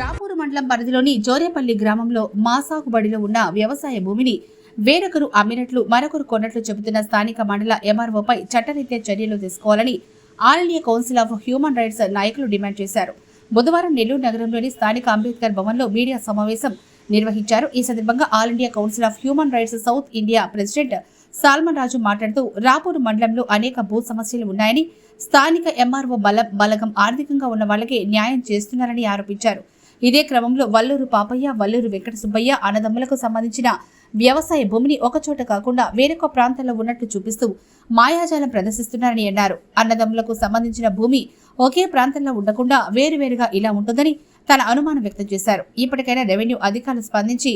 రాపూరు మండలం పరిధిలోని జోరేపల్లి గ్రామంలో మాసాగుబడిలో ఉన్న వ్యవసాయ భూమిని వేరొకరు అమ్మినట్లు మరొకరు కొన్నట్లు చెబుతున్న స్థానిక మండల ఎంఆర్ఓపై చట్టరీత్యా చర్యలు తీసుకోవాలని all India council of human rights నాయకులు డిమాండ్ చేశారు. బుధవారం నెల్లూరు నగరంలోని స్థానిక అంబేద్కర్ భవన్లో మీడియా సమావేశం నిర్వహించారు. ఈ సందర్భంగా all India council of human rights south India president Solomon Raju మాట్లాడుతూ రాపూరు మండలంలో అనేక భూ సమస్యలు ఉన్నాయని స్థానిక ఎంఆర్ఓ బల బలగం ఆర్థికంగా ఉన్న వాళ్ళకే న్యాయం చేస్తున్నారని ఆరోపించారు. ఇదే క్రమంలో వల్లూరు పాపయ్య వల్లూరు వెంకట సుబ్బయ్య అన్నదమ్ములకు సంబంధించిన వ్యవసాయ భూమిని ఒకచోట కాకుండా వేరొక ప్రాంతంలో ఉన్నట్లు చూపిస్తూ మాయాజాలం ప్రదర్శిస్తున్నారని అన్నారు. అన్నదమ్ములకు సంబంధించిన భూమి ఒకే ప్రాంతంలో ఉండకుండా వేరువేరుగా ఇలా ఉంటుందని తన అనుమానం వ్యక్తం చేశారు. ఇప్పటికైనా రెవెన్యూ అధికారులు స్పందించి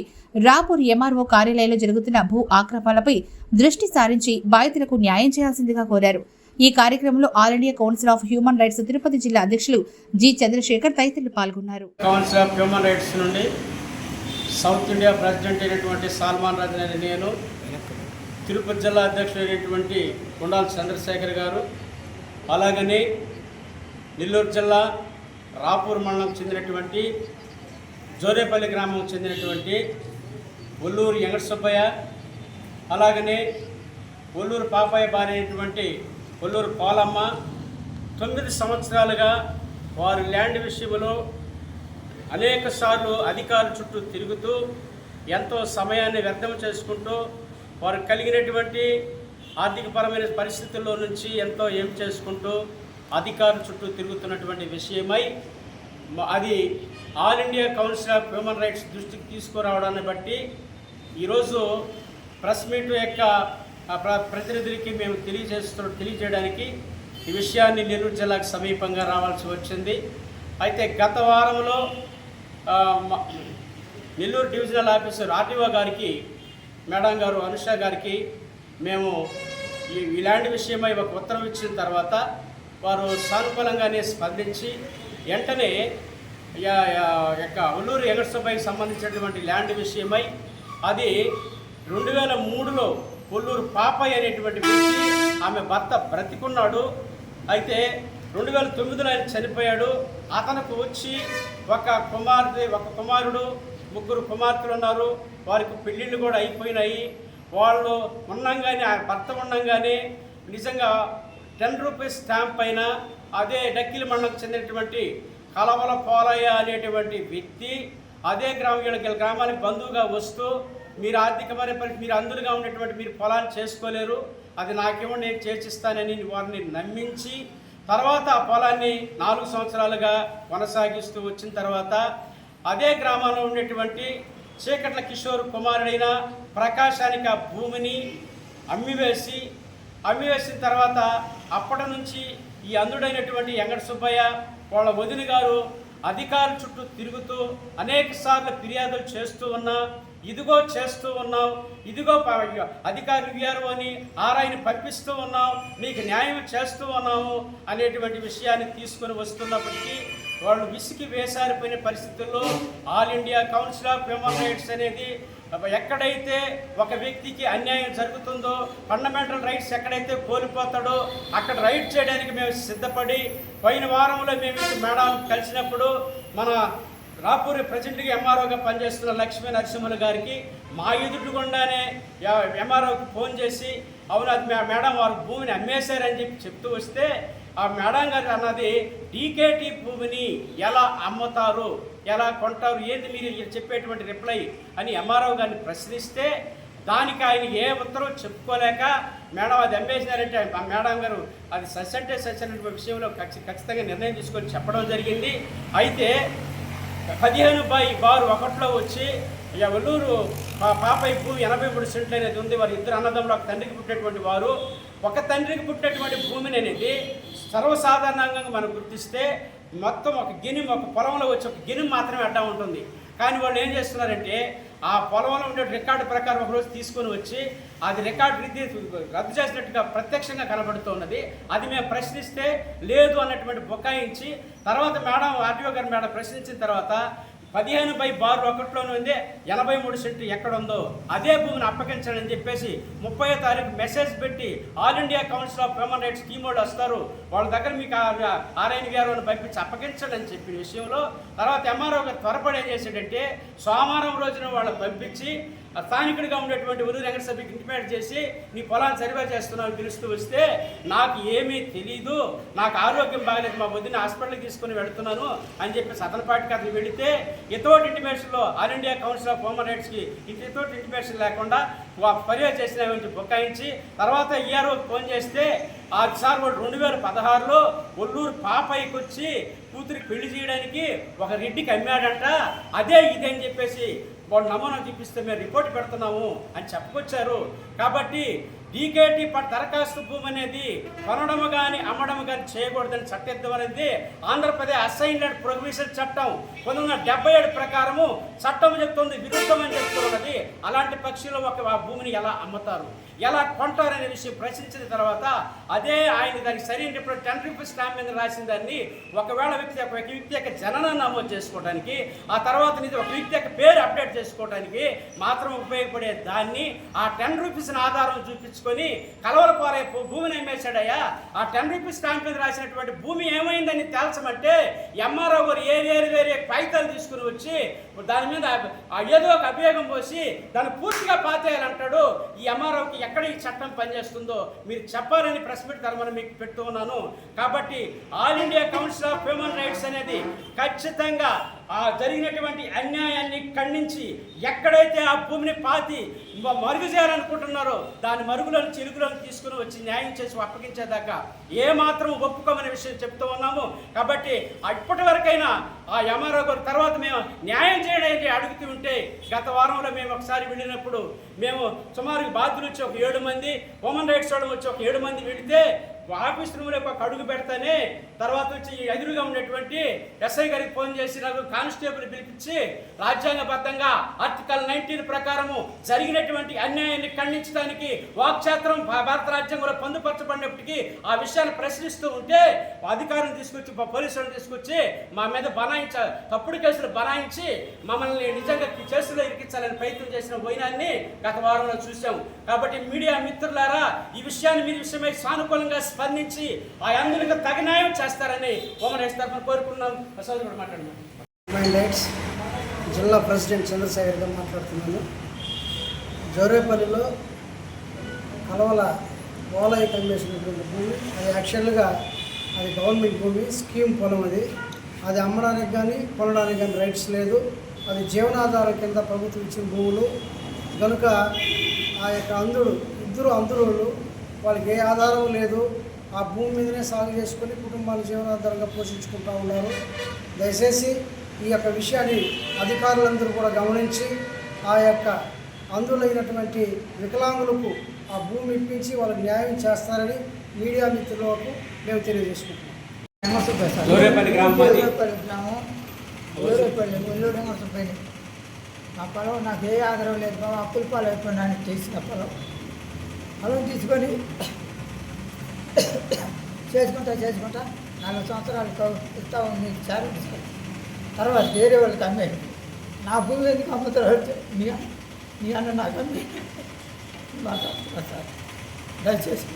రాపూర్ ఎంఆర్ఓ కార్యాలయంలో జరుగుతున్న భూ ఆక్రమాలపై దృష్టి సారించి బాధితులకు న్యాయం చేయాల్సిందిగా కోరారు. ఈ కార్యక్రమంలో all India council of human rights Tirupati జిల్లా అధ్యక్షులు జి చంద్రశేఖర్ తదితరులు పాల్గొన్నారు. కౌన్సిల్ ఆఫ్ హ్యూమన్ రైట్స్ నుండి సౌత్ ఇండియా ప్రెసిడెంట్ అయినటువంటి సాల్మాన్ రాజు అనే నేను తిరుపతి జిల్లా అధ్యక్షుడైనటువంటి కొండాల చంద్రశేఖర్ గారు అలాగని నెల్లూరు జిల్లా రాపూర్ మండలం చెందినటువంటి జోరేపల్లి గ్రామం చెందినటువంటి ఒల్లూరు వెంకట సుబ్బయ్య అలాగనే ఒల్లూరు పాపాయ భార్య కొల్లూరు పాలమ్మ. తొమ్మిది సంవత్సరాలుగా వారు ల్యాండ్ విషయంలో అనేక సార్లు అధికారుల చుట్టూ తిరుగుతూ ఎంతో సమయాన్ని వ్యర్థం చేసుకుంటూ వారు కలిగినటువంటి ఆర్థికపరమైన పరిస్థితుల్లో నుంచి ఎంతో ఏం చేసుకుంటూ అధికారుల చుట్టూ తిరుగుతున్నటువంటి విషయమై అది all India council of human rights దృష్టికి తీసుకురావడాన్ని బట్టి ఈరోజు ప్రెస్ మీట్ యొక్క ప్రతినిధులకి మేము తెలియజేస్తు తెలియజేయడానికి ఈ విషయాన్ని నెల్లూరు జిల్లాకు సమీపంగా రావాల్సి వచ్చింది. అయితే గత వారంలో నెల్లూరు డివిజనల్ ఆఫీసర్ ఆర్టీఓ గారికి మేడం గారు అనుష గారికి మేము ఈ ల్యాండ్ విషయమై ఒక ఉత్తరం ఇచ్చిన తర్వాత వారు సానుకూలంగానే స్పందించి వెంటనే యొక్క ఉల్లూరు ఎగడ్సపైకి సంబంధించినటువంటి ల్యాండ్ విషయమై అది రెండు వేల మూడులో కొల్లూరు పాపయ్య అనేటువంటి వ్యక్తి ఆమె భర్త బ్రతికున్నాడు. అయితే రెండు వేల తొమ్మిదిలో ఆయన చనిపోయాడు. అతనికి వచ్చి ఒక కుమార్తె ఒక కుమారుడు ముగ్గురు కుమార్తెలు ఉన్నారు వారికి పెళ్ళిళ్ళు కూడా అయిపోయినాయి. వాళ్ళు ఉండంగానే ఆ భర్త ఉండంగానే నిజంగా టెన్ రూపీస్ స్టాంప్ పైన అదే డక్కిలి మండలకు చెందినటువంటి కలవల పోలయ్య అనేటువంటి వ్యక్తి అదే గ్రామీణ గ్రామానికి బంధువుగా వస్తూ మీరు ఆర్థికమైన పరిస్థితి మీరు అందులుగా ఉన్నటువంటి మీరు పొలాన్ని చేసుకోలేరు. అది నాకేమో నేను చేర్చిస్తానని వారిని నమ్మించి తర్వాత ఆ పొలాన్ని నాలుగు సంవత్సరాలుగా కొనసాగిస్తూ వచ్చిన తర్వాత అదే గ్రామంలో ఉండేటువంటి చీకట్ల కిషోర్ కుమారుడైన ప్రకాశానికి ఆ భూమిని అమ్మివేసి అమ్మివేసిన తర్వాత అప్పటి నుంచి ఈ అందుడైనటువంటి వెంకట సుబ్బయ్య వాళ్ళ వదిలి గారు అధికారుల చుట్టూ తిరుగుతూ అనేక సార్లు ఫిర్యాదులు చేస్తూ ఉన్నా ఇదిగో చేస్తూ ఉన్నాం ఇదిగో అధికారి అధికారులు అని ఆరాయిని పంపిస్తూ ఉన్నాం నీకు న్యాయం చేస్తూ ఉన్నాము అనేటువంటి విషయాన్ని తీసుకొని వస్తున్నప్పటికీ వాళ్ళు విసికి వేసారిపోయిన పరిస్థితుల్లో all India council of human rights అనేది ఎక్కడైతే ఒక వ్యక్తికి అన్యాయం జరుగుతుందో ఫండమెంటల్ రైట్స్ ఎక్కడైతే కోల్పోతాడో అక్కడ రైట్ చేయడానికి మేము సిద్ధపడి పోయిన వారంలో మేము మేడం కలిసినప్పుడు మన రాపూరి ప్రజెంట్గా ఎంఆర్ఓగా పనిచేస్తున్న లక్ష్మీ నరసింహులు గారికి మా ఎదురుగుండానే ఎంఆర్ఓకి ఫోన్ చేసి అవును అది మేడం వారు భూమిని అమ్మేశారని చెప్పి చెప్తూ వస్తే ఆ మేడం గారు అన్నది డీకేటీ భూమిని ఎలా అమ్ముతారు? ఎలా కొంటారు? ఏంది మీరు చెప్పేటువంటి రిప్లై అని ఎంఆర్ఓ గారిని ప్రశ్నిస్తే దానికి ఆయన ఏ ఉత్తరం చెప్పుకోలేక మేడం అది అమ్మేసినారంటే ఆ మేడం గారు అది సస్ అంటే అనేటువంటి విషయంలో ఖచ్చితంగా నిర్ణయం తీసుకొని చెప్పడం జరిగింది. అయితే పదిహేను బై బారు ఒకటిలో వచ్చి ఇక వల్లూరు మా పాపయ్య భూమి ఎనభై మూడు సెంట్లు అనేది ఉంది. వారు ఇద్దరు అన్నదమ్ములు ఒక తండ్రికి పుట్టినటువంటి వారు. ఒక తండ్రికి పుట్టినటువంటి భూమిని అనేది సర్వసాధారణంగా మనం గుర్తిస్తే మొత్తం ఒక గిని ఒక పొలంలో వచ్చి ఒక గిని మాత్రమే అడ్డం ఉంటుంది. కానీ వాళ్ళు ఏం చేస్తున్నారంటే ఆ పొలంలో ఉండే రికార్డు ప్రకారం ఒకరోజు తీసుకొని వచ్చి అది రికార్డు రీతి రద్దు చేసినట్టుగా ప్రత్యక్షంగా కనబడుతున్నది అది మేము ప్రశ్నిస్తే లేదు అన్నటువంటి బొకాయించి తర్వాత మేడం ఆర్టీఓ గారు మేడం ప్రశ్నించిన తర్వాత పదిహేను బై బార్ ఒకటిలోనే ఉంది. ఎనభై మూడు సెంటు ఎక్కడుందో అదే భూమిని అప్పగించాలని చెప్పేసి ముప్పై తారీఖు మెసేజ్ పెట్టి all India council of human rights team వాళ్ళు వస్తారు. వాళ్ళ దగ్గర మీకు ఆ- గారు అని పంపించి అప్పగించండి అని చెప్పిన విషయంలో తర్వాత ఎంఆర్ఓ గారు త్వరపడి ఏం చేశాడంటే సోమవారం రోజున వాళ్ళు పంపించి స్థానికుడిగా ఉండేటువంటి ఉరు రంగ సభ్యుకి ఇంటిమేట్ చేసి నీ పొలాన్ని సర్వే చేస్తున్నావు పిలుస్తూ వస్తే నాకు ఏమీ తెలీదు. నాకు ఆరోగ్యం బాగలేదు. మా వదిన హాస్పిటల్కి తీసుకుని వెళ్తున్నాను అని చెప్పి అతనిపాటికి అతను వెళితే ఎతోటి ఇంటిమేషన్లో all India council of human రైట్స్కి ఎతోటి ఇంటిమేషన్ లేకుండా పర్యవ చేసిన బొక్కాయించి తర్వాత ఈఆర్ఓ ఫోన్ చేస్తే ఆ సార్ వాడు రెండు వేల పదహారులో ఒల్లూరు పాపయ్యకి వచ్చి కూతురికి పెళ్ళి చేయడానికి ఒక రెడ్డికి అమ్మాడంట. అదే ఇది అని చెప్పేసి వాళ్ళు నమూనా చూపిస్తే మేము రిపోర్ట్ పెడుతున్నాము అని చెప్పుకొచ్చారు. కాబట్టి డీకేటీ దరఖాస్తు భూమి అనేది కొనడము కానీ అమ్మడము కానీ చేయకూడదని చట్టం అనేది ఆంధ్రప్రదేశ్ అసైన్డ్ ప్రొవిజన్ చట్టం పంతొమ్మిది వందల డెబ్బై ఏడు ప్రకారము చట్టం చెప్తుంది విరుద్ధమని చెప్తున్నది. అలాంటి పక్షులు ఒక ఆ భూమిని ఎలా అమ్ముతారు? ఎలా కొంటారనే విషయం ప్రశ్నించిన తర్వాత అదే ఆయన దానికి సరైన ఇప్పుడు టెన్ రూపీస్ స్టాంప్ మీద రాసిన దాన్ని ఒకవేళ వ్యక్తి ఒక వ్యక్తి యొక్క జనన నమోదు చేసుకోవడానికి ఆ తర్వాత నుంచి ఒక వ్యక్తి యొక్క పేరు అప్డేట్ చేసుకోవడానికి మాత్రం ఉపయోగపడే దాన్ని ఆ టెన్ రూపీస్ని ఆధారం చూపించు తీసుకొని కలవరపారే భూమిని అమ్మేశాడయ్యా. ఆ టెన్ రూపీస్ స్టాంప్ మీద రాసినటువంటి భూమి ఏమైందని తేల్చమంటే ఎంఆర్ఓ గారు ఏ వేరు వేరే కాగితాలు తీసుకుని వచ్చి దాని మీద ఏదో ఒక అభియోగం పోసి దాన్ని పూర్తిగా పాతేయాలంటాడు. ఈ ఎంఆర్ఓకి ఎక్కడ ఈ చట్టం పనిచేస్తుందో మీరు చెప్పాలని ప్రెస్ మీట్ ధర్మని మీకు పెడుతూ ఉన్నాను. కాబట్టి all India council of human rights అనేది ఖచ్చితంగా ఆ జరిగినటువంటి అన్యాయాన్ని ఖండించి ఎక్కడైతే ఆ భూమిని పాతి మరుగు చేయాలనుకుంటున్నారో దాని మరుగులను చిలుగులను తీసుకుని వచ్చి న్యాయం చేసి అప్పగించేదాకా ఏమాత్రం మాత్రం ఒప్పుకోమనే విషయం చెప్తూ ఉన్నాము. కాబట్టి ఇప్పటి వరకైనా ఆ ఎంఆర్ఓ గారు తర్వాత మేము న్యాయం చేయడానికి అడుగుతూ ఉంటే గత వారంలో మేము ఒకసారి వెళ్ళినప్పుడు మేము సుమారు బాధ్యులు వచ్చి ఒక ఏడు మంది ఉమెన్ రైట్స్ వాళ్ళు వచ్చి ఒక ఏడు మంది వెళితే ఆఫీస్ రూమ్లో ఒక అడుగు పెడతానే తర్వాత వచ్చి ఎదురుగా ఉన్నటువంటి ఎస్ఐ గారికి ఫోన్ చేసి నాకు కానిస్టేబుల్ పిలిపించి రాజ్యాంగబద్ధంగా ఆర్టికల్ నైన్టీన్ ప్రకారము జరిగినటువంటి అన్యాయాన్ని ఖండించడానికి వాక్చాత్రం భారత రాజ్యాంగంలో పొందుపరచబడినప్పటికీ ఆ విషయాన్ని ప్రశ్నిస్తూ ఉంటే అధికారం తీసుకొచ్చి పోలీసులను తీసుకొచ్చి మా మీద బనాయించ తప్పుడు కేసులు బనాయించి మమ్మల్ని నిజంగా కేసులో చేయాలని ప్రయత్నం చేసిన వైనాన్ని గత వారంలో చూశాము. కాబట్టి మీడియా మిత్రులారా ఈ విషయాన్ని మీ విషయమై సానుకూలంగా స్పందించి ఆ అందరికి తగిన న్యాయం చేస్తారని ఓమరేష్ తరఫున కోరుకున్నాం ప్రసాద్ కూడా జిల్లా ప్రెసిడెంట్ చంద్రశేఖర్ గారు మాట్లాడుతున్నాను. జోరేపల్లిలో కలవల ఓలయ కమిషనటువంటి భూమి అది యాక్చువల్గా అది గవర్నమెంట్ భూమి స్కీమ్ పొలం అది. అది అమ్మడానికి కానీ కొనడానికి కానీ రైట్స్ లేదు. అది జీవనాధారం కింద ప్రభుత్వం ఇచ్చిన భూములు కనుక ఆ యొక్క అందుడు ఇద్దరు అందులు వాళ్ళకి ఏ ఆధారం లేదు ఆ భూమి మీదనే సాగు చేసుకొని కుటుంబాన్ని జీవనాధారంగా పోషించుకుంటూ ఉన్నారు. దయచేసి ఈ యొక్క విషయాన్ని అధికారులందరూ కూడా గమనించి ఆ యొక్క అందులైనటువంటి వికలాంగులకు ఆ భూమి ఇప్పించి వాళ్ళకి న్యాయం చేస్తారని మీడియా మిత్రులకు మేము తెలియజేసుకుంటున్నాం. జోరేపల్లి గ్రామం. మాది. జోరేపల్లి గ్రామం ఆ పొలం నాకు ఏ ఆధారం లేదు బాబు అప్పుల పాలు అయిపోయినాను చేసిన పొలం పొలం తీసుకొని చేసుకుంటా చేసుకుంటా నాలుగు సంవత్సరాలు ఇస్తా ఉంది చాలు తర్వాత వేరే వాళ్ళకి అమ్మాయి నా భూమి ఎందుకు అమ్ముతారు అంటే మీ మీ అన్న నాకు అమ్మి. మాట సార్ దయచేసి